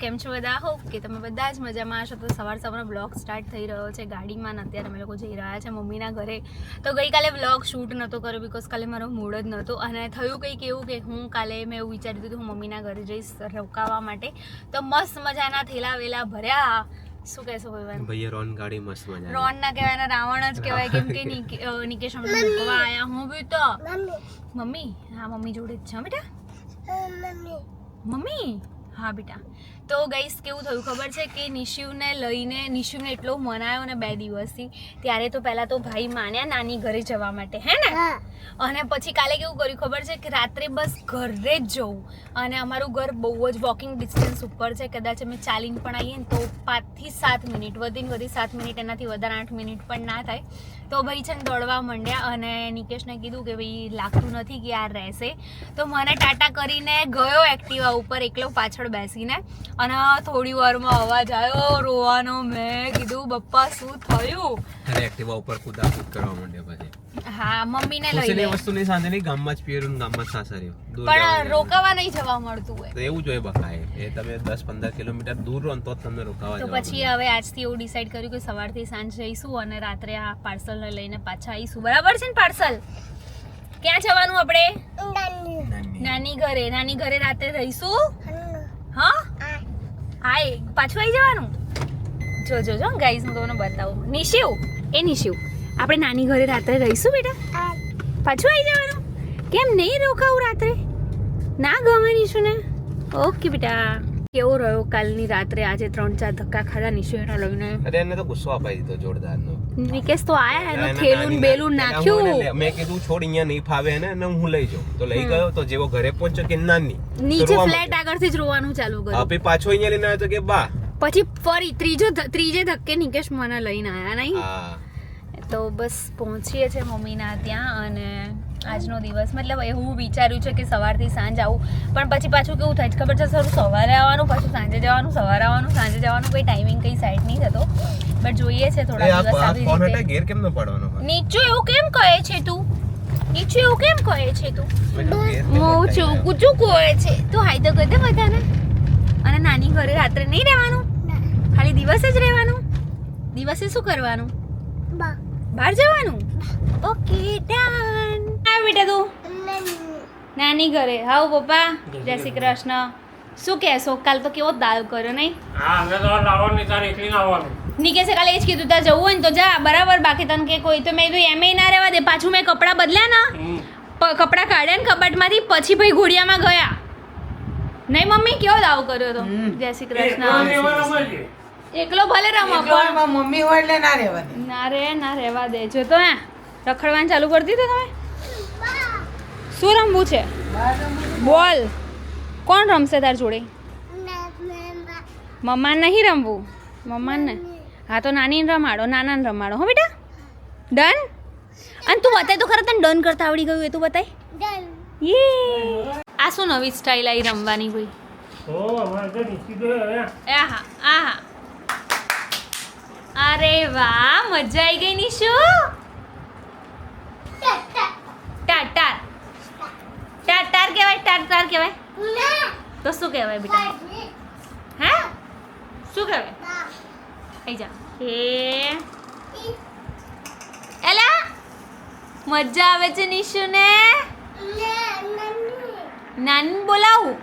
કેમ છો બધા? હોપ કે તમે બધા જ મજામાં હશો. તો સવાર સવારનો બ્લોગ સ્ટાર્ટ થઈ રહ્યો છે ગાડીમાં અત્યારે અમે લોકો જઈ રહ્યા છે મમ્મીના ઘરે. તો ગઈકાલે બ્લોગ શૂટ નહોતો કર્યો બિકોઝ કાલે મારો મૂડ જ નહોતો અને થયું કંઈક એવું કે હું કાલે મેં એવું વિચાર્યું હતું કે હું મમ્મીના ઘરે જઈશ રોકાવા માટે. તો મસ્ત મજાના થેલા વેલા ભર્યા. શું કહેશો ભાઈ ભૈયા રોન ગાડી મસ્ત મજા રોન ના કહેવાય ને રાવણ જ કહેવાય. કેમ કે નિકેશ અમને મૂકવા આયા હું બી તો. મમ્મી. હા મમ્મી જોડે જ છે હં બેટા. મમ્મી? હા બેટા. તો ગઈસ કેવું થયું ખબર છે કે નિશિવને લઈને નિશિવને એટલો મનાયો ને બે દિવસથી ત્યારે તો પહેલાં તો ભાઈ માન્યા નાની ઘરે જવા માટે હે ને? અને પછી કાલે કેવું કર્યું ખબર છે કે રાત્રે બસ ઘરે જ જવું. અને અમારું ઘર બહુ જ વોકિંગ ડિસ્ટન્સ ઉપર છે. કદાચ અમે ચાલીને પણ આવીએ ને તો પાંચથી સાત મિનિટ વધીને વધી સાત મિનિટ એનાથી વધારે આઠ મિનિટ પણ ના થાય. તો ભાઈ છે ને દોડવા માંડ્યા અને નિકેશને કીધું કે ભાઈ લાગતું નથી કે આ રહેશે. તો મને ટાટા કરીને ગયો એક્ટિવા ઉપર એકલો પાછળ બેસીને. અને થોડી વારમાં અવાજ આવ્યો રોવાનો મેં કીધું બપ્પા શું થયું? અરે એક્ટિવા ઉપર કુદાકુદ કરવા માંડ્યો પછી. હા મમ્મીને લઈ લે. વસ્તુ ની સાથે નહીં ગામમાં જ પીરું ને ગામમાં જ સાસર્યો પણ રોકાવા નહીં જવા મળતું હોય. તો એવું જોઈએ બકાય એ તમે 10 15 કિલોમીટર દૂર રહો તો તમને રોકાવા તો પછી. હવે આજથી એવું ડિસાઈડ કર્યું કે સવારથી સાંજ જઈશું અને રાત્રે આ પાર્સલને લઈને પાછા આવીશું. બરાબર છે ને પાર્સલ? ક્યાં જવાનું આપણે? નાની. નાની. ઘરે. નાની ઘરે રાત્રે રહીશું? હા? હાય પાછું આવી જવાનું. જો જો જો ગાઈઝ હું તમને બતાવું. નિશિવ એ નિશિવ. આપણે નાની ઘરે રાત્રે રહીશું બેટા? પાછું આવી જવાનું. કેમ નહીં રોકાવું રાત્રે? ના ગમે નિશુ ને ઓકે બેટા. કેવો રહ્યો કાલની રાત્રે આજે ત્રણ ચાર ધક્કા ખાધા નિશુ લઈને અરે એને તો ગુસ્સો અપાઈ દીધો જોરદાર નો નિકેશ તો આયા એનો થેલું બેલું નાખ્યું. મેં કીધું છોડ અહીંયા નહીં ફાવે ને અને હું લઈ જાઉં. તો લઈ ગયો તો જેવો ઘરે પહોંચ્યો કે નાની નીચે ફ્લેટ આગળથી જ રોવાનું ચાલુ કર્યું. હવે પાછો અહીંયા લઈને આવ્યો તો કે બા. પછી ફરી ત્રીજો ત્રીજે ધક્કે નિકેશ મને લઈને આયા નહીં? તો બસ પહોંચીએ છે મમ્મીના ત્યાં અને આજનો દિવસ. મતલબ એવું વિચાર્યું છે કે સવારથી સાંજ આવું. પણ પછી પાછું કેવું થાય છે? ખબર છે? સર સવારે આવવાનું પાછું સાંજે જવાનું સવારે આવવાનું સાંજે જવાનું કોઈ ટાઈમિંગ કઈ સાઈડ નહીં થતો. બટ જોઈએ છે થોડા દિવસ આવી રીતે. ગેર કેમ ન પાડવાનો? નીચું એવું કેમ કહે છે તું? નીચું એવું કેમ કહે છે તું? મો હું છું કુચું કહે છે. તું હાઈ તો કહી દે બધાને. અને નાની ઘરે રાત્રે નહીં રહેવાનું? ખાલી દિવસે જ રહેવાનું? દિવસે શું કરવાનું? બહાર જવાનું? ઓકે ડન આ બેટા તું? નાની. ઘરે. હાઉ પપ્પા? જય શ્રી કૃષ્ણ. શું કહેશો? કાલ તો કેવો દાવ કર્યો નહીં? હા અમે તો લાવવાની તારે એકલી ના આવવાનું નિકેશે કાલે એ જ કીધું ત્યાં જવું હોય ને તો જા. બરાબર બાકી તને કે કોઈ. તો મેં કીધું એમે ના રહેવા દે. પાછું મેં કપડાં બદલ્યા ના? કપડાં કાઢ્યા ને કબાટમાંથી પછી ભાઈ ઘોડિયામાં ગયા. નહીં મમ્મી? કેવો દાવ કર્યો તો? જય શ્રી કૃષ્ણ. છે. એકલો ભલે રમો પણ મમ્મી હોય એટલે ના રહેવા દે. ના રે ના રહેવા દે. જો તો હે. રખડવાનું ચાલુ કરી દીધું તમે? શું રમવું છે? બોલ. કોણ રમશે તાર જોડે? મમ્મા નહીં રમવું? મમ્માને હા તો નાનીને રમાડો નાનાને રમાડો હો બેટા. ડન? અને તું બતાય તો ખરા તને ડન કરતા આવડી ગયું એ તું બતાય. યે. આ શું નવી સ્ટાઈલ આવી રમવાની આહા અરે વાહ મજા આવી ગઈ નિશુ. ટાટાર કહેવાય? તો શું કહેવાય બેટા? હે? શું કહેવાય? આઈ જા. એ એલા મજા આવે છે નિશુને? નાની. બોલાવું?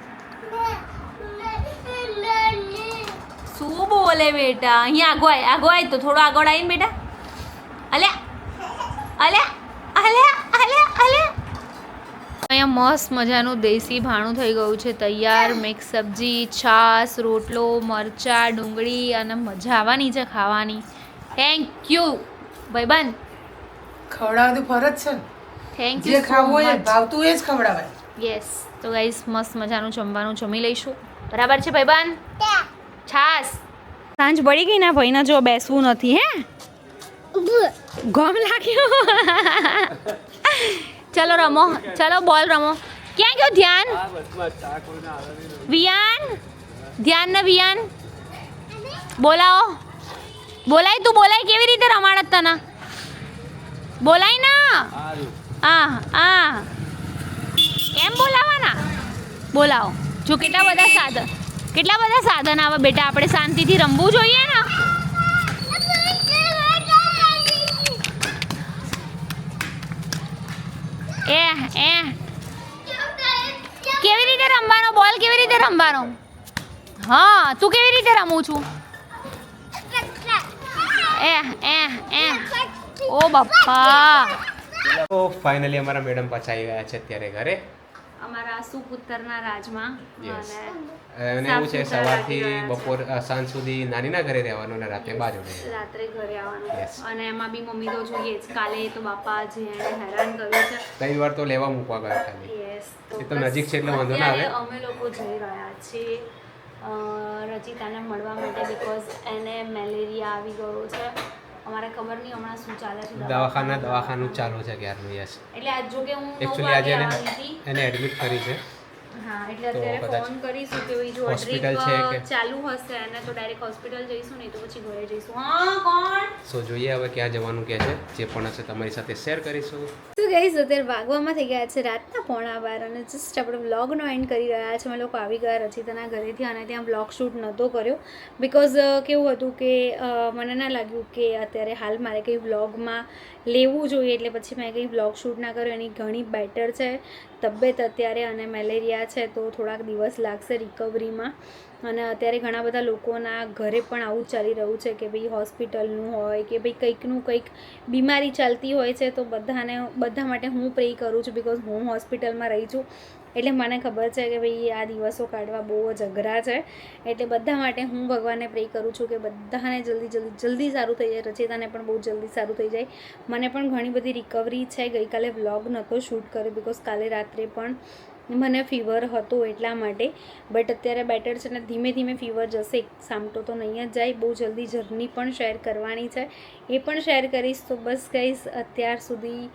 શું બોલે બેટા? અહીંયા આગો આય આગો આય તો થોડો આગળ આવીને બેટા. અલ્યા અલ્યા અલ્યા અલ્યા અહીંયા મસ્ત મજાનું દેશી ભાણું થઈ ગયું છે. તૈયાર મિક્સ સબ્જી છાશ રોટલો મરચા ડુંગળી અને મજા આવવાની છે ખાવાની. થેન્ક યુ ભાઈબંધ ખવડાવવાનું ફરજ છે થેન્ક યુ ખાવું હોય ભાવતું એ જ ખવડાવાય. યસ તો ગાઈસ મસ્ત મજાનું જમવાનું જમી લઈશું. બરાબર છે ભાઈબંધ છાસ સાંજ પડી ગઈ ના ભાઈને જો બેસવું નથી હે? ગમ લાગ્યો. ચલો રમો ચલો બોલ રમો. ક્યાં ગયો ધ્યાન? વિયાન? ધ્યાન ને વિયાન? બોલાવો. બોલાય તું બોલાય કેવી રીતે રમાડત તને? બોલાય ના. આ આ એમ બોલાવાના? બોલાવો. જો કેટલા બધા સાધન કેટલા બધા સાધન આવે બેટા આપણે શાંતિથી રમવું જોઈએ ને. એ એ. કેવી રીતે રમવાનો? બોલ કેવી રીતે રમવાનો? હા, તું કેવી રીતે રમું છું? એ એ એ. ઓ બાપા. ફાઇનલી અમારા મેડમ પાછા આવી ગયા છે અત્યારે ઘરે. અમારા સુપુત્રના રાજમાં. અને એવું છે સવારથી. બપોર સાંજ સુધી નાનીના ઘરે રહેવાનું અને રાતે બાજુ રાત્રે ઘરે આવવાનું. અને એમાં બી મમ્મી તો જોઈએ જ. કાલે તો બાપા જે હેરાન કર્યું છે. ત્રણ વાર તો લેવા મૂકવા ગયો ખાલી એ તો નજીક છે એટલે વાંધો ના આવે. અમે લોકો જઈ રહ્યા છીએ રચિતાને મળવા માટે બીકોઝ એને મેલેરિયા આવી ગયો છે. અમારે ખબર નહીં હમણાં શું ચાલે છે દવાખાના. દવાખાનું ચાલુ છે ક્યારનું યસ એટલે આજ જો કે હું એકચ્યુઅલી આજે એને એને એડમિટ કરી છે. હા એટલે અત્યારે ફોન કરીશું કે જો hospital છે ચાલુ હશે અને તો ડાયરેક્ટ હોસ્પિટલ જઈશું નહીં તો પછી ઘરે જઈશું. હા કોણ? સો જોઈએ હવે ક્યાં જવાનું કે છે. જે પણ હશે તમારી સાથે શેર કરીશું. તો ગઈશ અત્યારે વાગવામાં થઈ ગયા છે રાતના પોણા બાર અને જસ્ટ આપણે વ્લોગનો એન્ડ કરી રહ્યા છે અમે લોકો આવી ગયા રચિતાના ઘરેથી અને ત્યાં વ્લોગ શૂટ નહોતો કર્યો બિકોઝ કેવું હતું કે મને ના લાગ્યું કે અત્યારે હાલ મારે કંઈ વ્લોગમાં લેવું જોઈએ એટલે પછી મેં કંઈ વ્લોગ શૂટ ના કર્યો. એની ઘણી બેટર છે તબિયત અત્યારે અને મેલેરિયા છે તો થોડાક દિવસ લાગશે રિકવરીમાં અને અત્યારે ઘણા બધા લોકોના ઘરે પણ આવું ચાલી રહ્યું છે કે ભાઈ હોસ્પિટલનું હોય કે ભાઈ કંઈકનું કંઈક બીમારી ચાલતી હોય છે તો બધાને બધા માટે હું પ્રે કરું છું બિકોઝ હું હોસ્પિટલમાં રહી છું. એટલે મને ખબર છે કે ભાઈ, આ દિવસો કાઢવા બહુ જ અઘરા છે. એટલે બધા માટે હું ભગવાનને પ્રે કરું છું કે બધાને જલ્દી જલ્દી જલ્દી સારું થઈ જાય. રચિતાને પણ બહુ જલ્દી સારું થઈ જાય. મને પણ ઘણી બધી રિકવરી છે. ગઈકાલે વ્લોગ નહોતો શૂટ કર્યો બિકોઝ કાલે રાત્રે પણ મને ફીવર હતો એટલા માટે. બટ અત્યારે બેટર છે ને ધીમે ધીમે ફીવર જશે. સામટો તો નહીં જ જાય. બહુ જલ્દી જર્ની પણ શેર કરવાની છે. એ પણ શેર કરીશ તો બસ કહીશ અત્યાર સુધી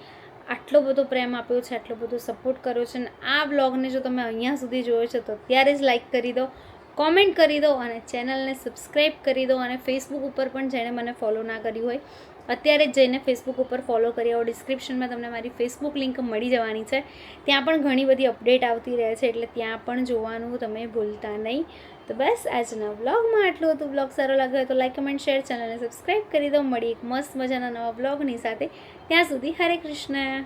આટલો બધો પ્રેમ આપ્યો છે, આટલો બધો સપોર્ટ કર્યો છે અને આ બ્લોગને જો તમે અહીંયા સુધી જોયો છે, તો અત્યારે જ લાઈક કરી દો કોમેન્ટ કરી દો અને ચેનલને સબસ્ક્રાઈબ કરી દો અને ફેસબુક ઉપર પણ જેણે મને ફોલો ના કર્યું હોય, અત્યારે જ જઈને ફેસબુક ઉપર ફોલો કરી આવો. ડિસ્ક્રિપ્શનમાં તમને મારી ફેસબુક લિંક મળી જવાની છે. ત્યાં પણ ઘણી બધી અપડેટ આવતી રહે છે, એટલે ત્યાં પણ જોવાનું તમે ભૂલતા નહીં. તો બસ, આજના વ્લોગમાં આટલું હતું. બ્લોગ સારો લાગ્યો હોય તો લાઈક કમેન્ટ શેર ચેનલને સબસ્ક્રાઈબ કરી દો. મળી એક મસ્ત મજાના નવા વ્લોગની સાથે. ત્યાં સુધી હરે કૃષ્ણ.